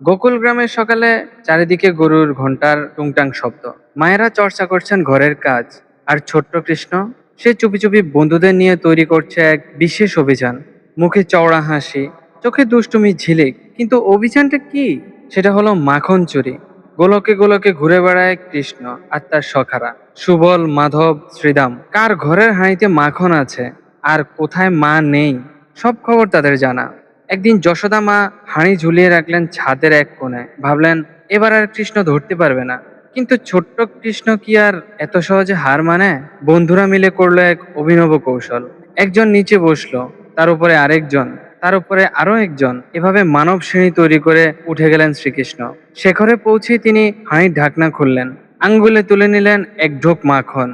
গোকুল গ্রামের সকালে চারিদিকে গরুর ঘণ্টার টুংটাং শব্দ। মায়েরা চর্চা করছেন ঘরের কাজ, আর ছোট্ট কৃষ্ণ সে চুপি চুপি বন্ধুদের নিয়ে তৈরি করছে এক বিশেষ অভিযান। মুখে চওড়া হাসি, চোখে দুষ্টুমি ঝিলিক, কিন্তু অভিযানটা কি? সেটা হলো মাখন চুরি। গোলকে গোলকে ঘুরে বেড়ায় কৃষ্ণ, আর তার সখারা, সুবল, মাধব, শ্রীদাম। কার ঘরের হাঁড়িতে মাখন আছে? আর কোথায় মা নেই? সব খবর তাদের জানা। একদিন যশোদা মা হাঁড়ি ঝুলিয়ে রাখলেন ছাদের এক কোণে। ভাবলেন, এবার আর কৃষ্ণ ধরতে পারবে না। কিন্তু ছোট্ট কৃষ্ণ কি আর এত সহজে হার মানে? বন্ধুরা মিলে করল এক অভিনব কৌশল। একজন নিচে বসল, তার উপরে আরেকজন, তার উপরে আরও একজন। এভাবে মানব শ্রেণি তৈরি করে উঠে গেলেন শ্রীকৃষ্ণ। শেখরে পৌঁছে তিনি হাঁড়ির ঢাকনা খুললেন, আঙ্গুলে তুলে নিলেন এক ঢোক মাখন,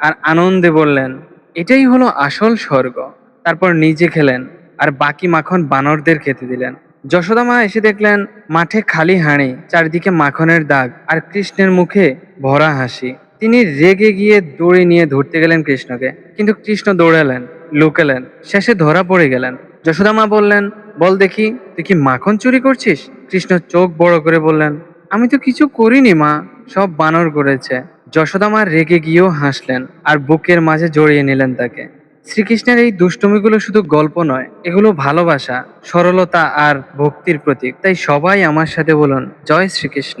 আর আনন্দে বললেন, এটাই হলো আসল স্বর্গ। তারপর নিজে খেলেন আর বাকি মাখন বানরদের খেতে দিলেন। যশোদা মা এসে দেখলেন, মাঠে খালি হাঁড়ি, চারদিকে মাখনের দাগ আর কৃষ্ণের মুখে ভরা হাসি। তিনি রেগে গিয়ে দড়ি নিয়ে ধরতে গেলেন কৃষ্ণকে, কিন্তু কৃষ্ণ দৌড়ালেন, লুকালেন, শেষে ধরা পড়ে গেলেন। যশোদা মা বললেন, বল দেখি, তুই কি মাখন চুরি করছিস? কৃষ্ণ চোখ বড় করে বললেন, আমি তো কিছু করিনি মা, সব বানর করেছে। যশোদা মা রেগে গিয়েও হাসলেন আর বুকের মাঝে জড়িয়ে নিলেন তাকে। শ্রীকৃষ্ণের এই দুষ্টমিগুলো শুধু গল্প নয়, এগুলো ভালোবাসা, সরলতা আর ভক্তির প্রতীক। তাই সবাই আমার সাথে বলুন, জয় শ্রীকৃষ্ণ।